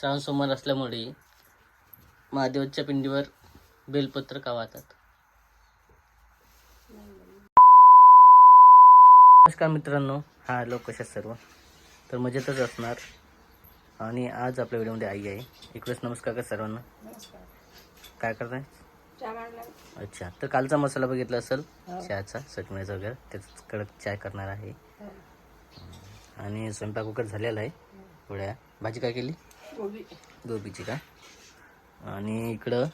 श्रावण सोमवार असल्यामुळे महादेवाच्या पिंडीवर बेलपत्र का वाहतात? नमस्कार मित्रांनो हा लोक कशा सर्व. तर मजेतच असणार. आणि आज आपल्या व्हिडिओमध्ये आई आहे. इकडेच नमस्कार का सर्वांना? काय करताय? अच्छा. तर कालचा मसाला बघितला असेल चहाचा चटणीचा वगैरे. त्याच कडक चाय करणार आहे. आणि स्वयंपाक वगैरे झालेला आहे. थोड्या भाजी काय केली? गोबीची का? आणि इकडं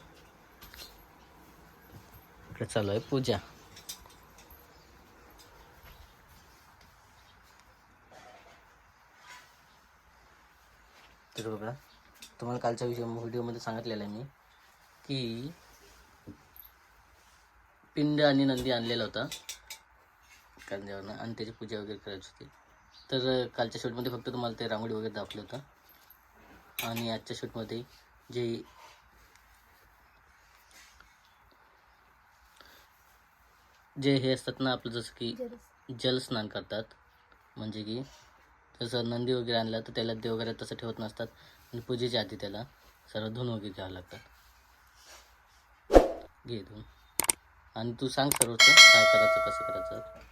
इकडं चालू आहे पूजा. तर बघा. तुम्हाला कालच्या विषय व्हिडिओमध्ये सांगितलेलं आहे मी की पिंड आणि नंदी आणलेला होता. कांद्यावरनं आणि त्याची पूजा वगैरे करायची होती. तर कालच्या शेवटमध्ये फक्त तुम्हाला ते रांगोळी वगैरे दाखवलं होतं. आणि आजच्या शूटमध्ये जे जे हे असतात ना आपलं जसं की जलस्नान करतात. म्हणजे की जसं नंदी वगैरे आणला तर त्याला देव वगैरे तसं ठेवत नसतात. आणि पूजेच्या आधी त्याला सर्व धुवून वगैरे घ्यावं लागतात. घे धुवून आणि तू सांग सर्वच काय करायचं कसं करायचं.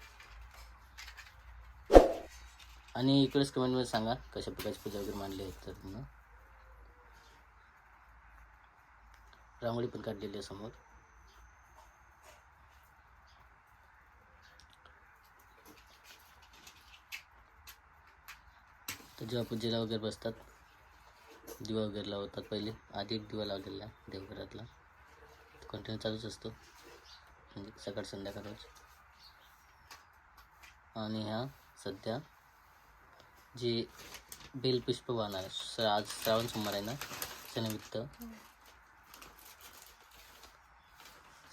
आणि इकडेच कमेंटमध्ये सांगा कशा प्रकारची पूजा वगैरे मांडली आहेत तर रांगोळी पण काढलेली आहे समोर तर जेव्हा पूजेला वगैरे बसतात दिवा वगैरे लावतात पहिले आधी एक दिवा लावलेला देवघरातला कंटिन्यू चालूच असतो म्हणजे सकाळ संध्याकाळ रोज आणि ह्या सध्या जे बेलपुष्प वाहणार आहे. स आज श्रावण सोमवार आहे ना त्यानिमित्त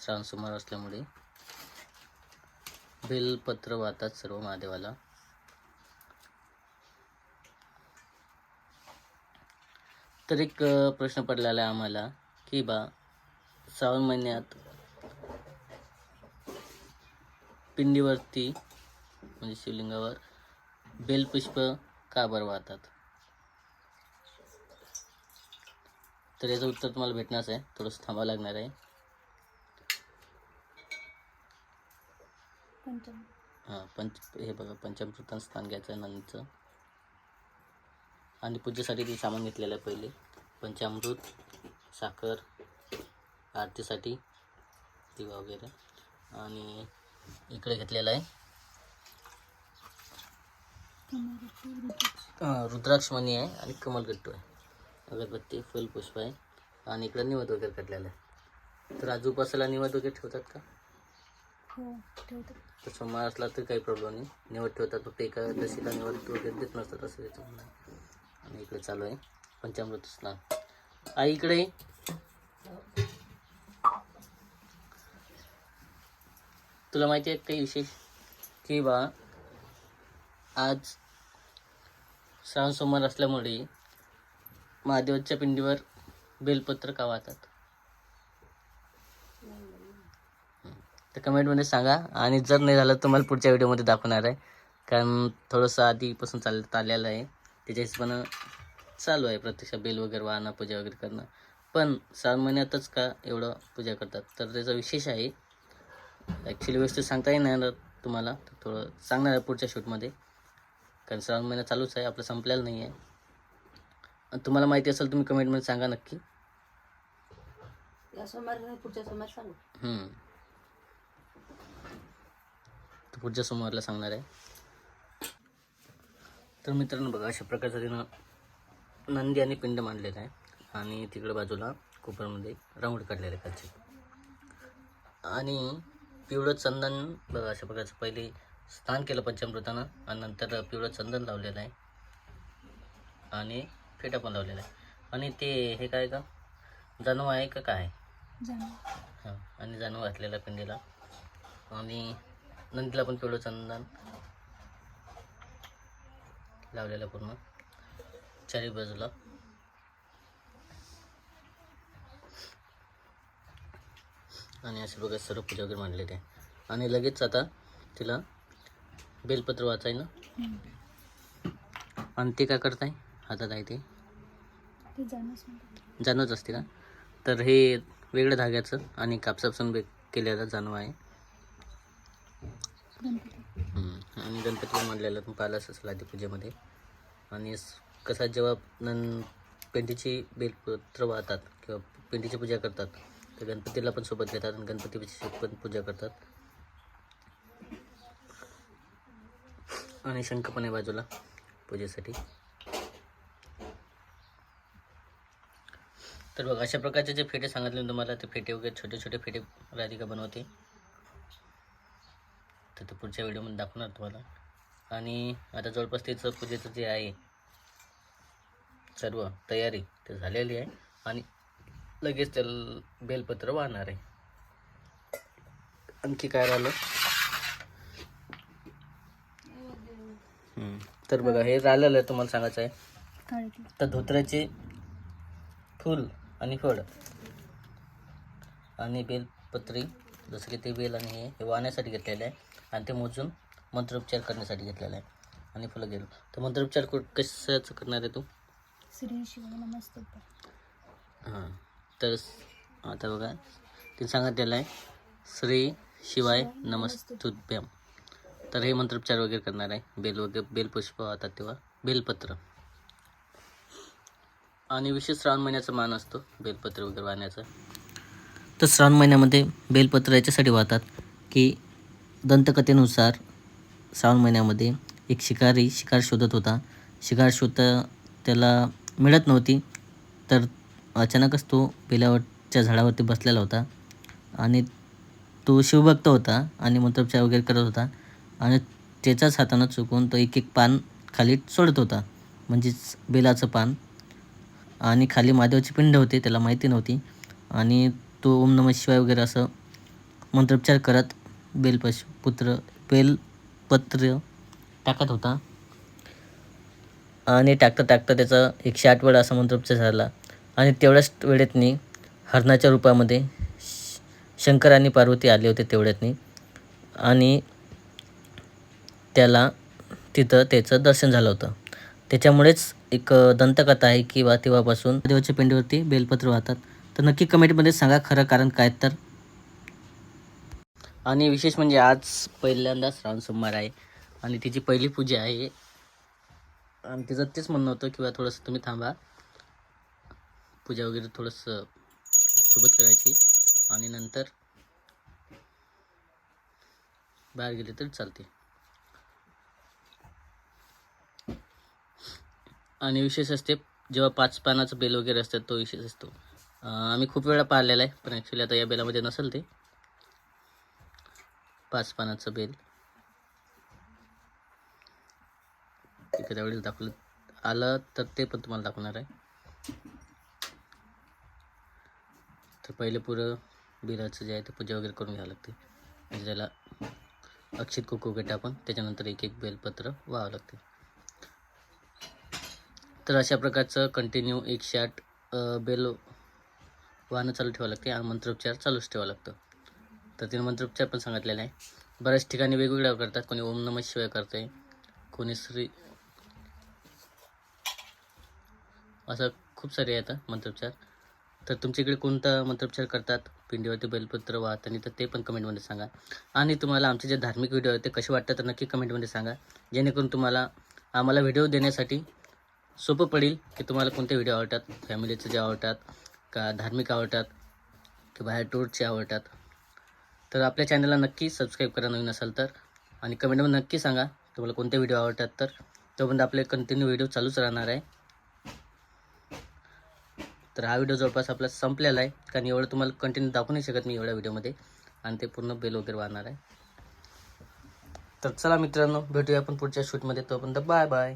श्रावण सोमवार असल्यामुळे बेलपत्र वाहतात सर्व महादेवाला. तर एक प्रश्न पडलेला आहे आम्हाला की बा श्रावण महिन्यात पिंडीवरती म्हणजे शिवलिंगावर बेलपुष्प का बरं वाहतात? तर याचं उत्तर तुम्हाला भेटण्यास आहे थोडंसं थांबावं लागणार आहे. हां पंच हे बघा पंचामृतान स्थान घ्यायचं नंदीचं आणि पूजेसाठी ते सामान घेतलेलं आहे पहिले. पंचामृत साखर आरतीसाठी दिवा वगैरे. आणि इकडे घेतलेलं आहे. रुद्राक्ष मणी आहे आणि कमलगट्टू आहे. अगरबत्ती फुलपुष्प आहे. आणि इकडं निवद वगैरे काढलेलं आहे. तर आज उपासाला निवद वगैरे ठेवतात का? तसं मार सोमवार असला तर काही प्रॉब्लेम नाही. निवड ठेवतात फक्त एका दशीला निवड वगैरे देत नसतात असं त्याचं म्हणणं आहे. आणि इकडे चालू आहे. पंचामृत स्नान आई इकडे तुला माहिती आहे काही विशेष? की बा आज श्रावण सोमवार असल्यामुळे महादेवाच्या पिंडीवर बेलपत्र का वाहतात तर कमेंटमध्ये सांगा. आणि जर नाही झालं तर मला पुढच्या व्हिडिओमध्ये दाखवणार आहे. कारण थोडंसं आधीपासून चालत आलेलं आहे. त्याच्या हिशोबानं चालू आहे प्रत्यक्ष बेल वगैरे वाहणं पूजा वगैरे करणं. पण श्रावण महिन्यातच का एवढं पूजा करतात? तर त्याचा विशेष आहे ॲक्च्युली व्यवस्थित सांगता येणार तुम्हाला. तर थोडं सांगणार आहे पुढच्या शूटमध्ये कारण श्रावण महिना चालूच आहे आपलं संपलेलं नाही आहे तुम्हाला माहिती असेल तुम्ही कमेंटमध्ये सांगा नक्की. या सोमवार पुढच्या सोमवार सांगू. पुढच्या सोमवारला सांगणार आहे. तर मित्रांनो बघा अशा प्रकारचं तिनं नंदी आणि पिंड मांडलेलं आहे. आणि तिकडे बाजूला कोपरमध्ये राऊंड काढलेलं आहे खालचे. आणि पिवळं चंदन बघा अशा प्रकारचं पहिले स्नान केलं पंचामृतानं आणि नंतर पिवळं चंदन लावलेलं आहे. आणि फेटा पण लावलेला आहे. आणि ते हे काय का जानू आहे का काय? हां. आणि जानू घातलेला पिंडीला. आणि नंदीला पण पिवळं चंदन. लावलेलं पूर्ण. चारी बाजूला. आणि असे बघा सर्व पूजा वगैरे मांडलेली आहे. आणि लगेच आता तिला बेलपत्र वाचाय ना? आणि ते काय करताय? हातात आहे ते. जानूच असते का? तर हे वेगळं धाग्याचं आणि कापसापासून बे केलेलं जानू आहे. आणि गणपतीला मांडलेलं पण पाहिलंच असेल आधी पूजेमध्ये आणि कसा जेव्हा नन पेंडीची बेलपत्र वाहतात किंवा पेंडीची पूजा करतात तर गणपतीला पण सोबत घेतात आणि गणपतीची पण पूजा करतात. आणि शंख पण आहे बाजूला पूजेसाठी. तर बघ अशा प्रकारचे जे फेटे सांगितले तुम्हाला ते फेटे वगैरे छोटे छोटे फेटे राधिका बनवते. तर ते पुढच्या व्हिडिओमध्ये दाखवणार तुम्हाला. आणि आता जवळपास त्याचं पूजेचं जे आहे सर्व तयारी ते झालेली आहे. आणि लगेच त्याला बेलपत्र वाहणार आहे. आणखी काय राहिलं? तर बघा हे राहिलेलं आहे तुम्हाला सांगायचं आहे. तर धोत्र्याचे फूल आणि फळ आणि बेलपत्री जसं की ते बेल आणि हे हे वाहण्यासाठी घेतलेलं आहे. आणि ते मोजून मंत्रोपचार करण्यासाठी घेतलेलं आहे. आणि फुलं गेलो तर मंत्रोपचार कु- कशाचं करणार आहे तू? श्री शिवाय नमस्ते हां. तर आता बघा. ते सांगितलेलं आहे श्री शिवाय नमस्तुभ्यम. तर हे मंत्रोपचार वगैरे करणार आहे. बेल वगैरे बेलपुष्प वाहतात तेव्हा. बेलपत्र. आणि विशेष श्रावण महिन्याचा मान असतो बेलपत्र वगैरे वाहण्याचा. तर श्रावण महिन्यामध्ये बेलपत्र याच्यासाठी वाहतात की दंतकथेनुसार श्रावण महिन्यामध्ये एक शिकारी शिकार शोधत होता. शिकार शोधता त्याला मिळत नव्हती तर अचानकच तो बेलावरच्या झाडावरती बसलेला होता आणि तो शिवभक्त होता आणि मंत्रोपचार वगैरे करत होता आणि त्याच्याच हातानं चुकून तो एक एक पान खाली सोडत होता म्हणजेच बेलाचं पान. आणि खाली महादेवाची पिंड होते त्याला माहिती नव्हती. आणि तो ओम नमः शिवाय वगैरे असं मंत्रोपचार करत बेलपश पुत्र बेलपत्र टाकत होता. आणि टाकता टाकता त्याचा एकशे आठ वेळा असा मंत्रोपचार झाला. आणि तेवढ्याच वेळेतनी हरणाच्या रूपामध्ये श- शंकर आणि पार्वती आले होते तेवढ्यातनी. आणि त्याला तिथं त्याचं दर्शन झालं होतं. त्याच्यामुळेच एक दंतकथा आहे की वा तेव्हापासून देवाच्या पिंडीवरती बेलपत्र वाहतात. तर नक्की कमेंटमध्ये सांगा खरं कारण काय तर. आणि विशेष म्हणजे आज पहिल्यांदा श्रावण सोमवार आहे आणि तिची पहिली पूजा आहे. आणि तिचं तेच म्हणणं होतं किंवा थोडंसं तुम्ही थांबा. पूजा वगैरे थोडंसं सोबत करायची. आणि नंतर बाहेर गेले तरी चालते. आणि विशेष असते जेव्हा पाच पानाचं बेल वगैरे असतात तो विशेष असतो. आम्ही खूप वेळा पाहिलेला आहे पण ॲक्च्युली आता या बेलामध्ये नसेल ते. पाच पानाचं बेल. एखाद्या वेळेस दाखवलं आलं तर ते पण तुम्हाला दाखवणार आहे. तर पहिले पुरं बिराचं जे आहे ते पूजा वगैरे करून घ्यावं लागते. म्हणजे त्याला अक्षित कुकू वगैरे टाकून त्याच्यानंतर एक एक बेलपत्र व्हावं लागते. तर अशा प्रकारचं कंटिन्यू एकशे आठ बेल वाहनं चालू ठेवावं लागते आणि मंत्रोपचार चालूच ठेवावं लागतं. तर तीन मंत्रोपचार पण सांगितलेला आहे. बऱ्याच ठिकाणी वेगवेगळ्या करतात. कोणी ओम नमः शिवाय करते. कोणी श्री असं खूप सारे आहेत मंत्रोपचार तर तुमच्या इकडे कोणता मंत्रोपचार करतात? पिंडीवरती बेलपत्र वाहताना तर ते पण कमेंटमध्ये सांगा. आणि तुम्हाला आमचे जे धार्मिक व्हिडिओ आहेत ते कसे वाटतात तर नक्की कमेंटमध्ये सांगा. जेणेकरून तुम्हाला आम्हाला व्हिडिओ देण्यासाठी सोपं पडेल की तुम्हाला कोणते व्हिडिओ आवडतात. फॅमिलीचे जे आवडतात का धार्मिक आवडतात की बाहेर टूरचे आवडतात. तर आपल्या चॅनलला नक्की सबस्क्राईब करा नवीन असाल तर. आणि कमेंटमध्ये नक्की सांगा तुम्हाला कोणते व्हिडिओ आवडतात तर. तोपर्यंत आपले कंटिन्यू व्हिडिओ चालूच राहणार आहे. तर हा व्हिडिओ जवळपास आपला संपलेला आहे. कारण एवढं तुम्हाला कंटिन्यू दाखवू नाही शकत मी एवढ्या व्हिडिओमध्ये आणि ते पूर्ण बेल वगैरे वाहणार आहे. तर चला मित्रांनो भेटूया आपण पुढच्या शूटमध्ये तोपर्यंत बाय बाय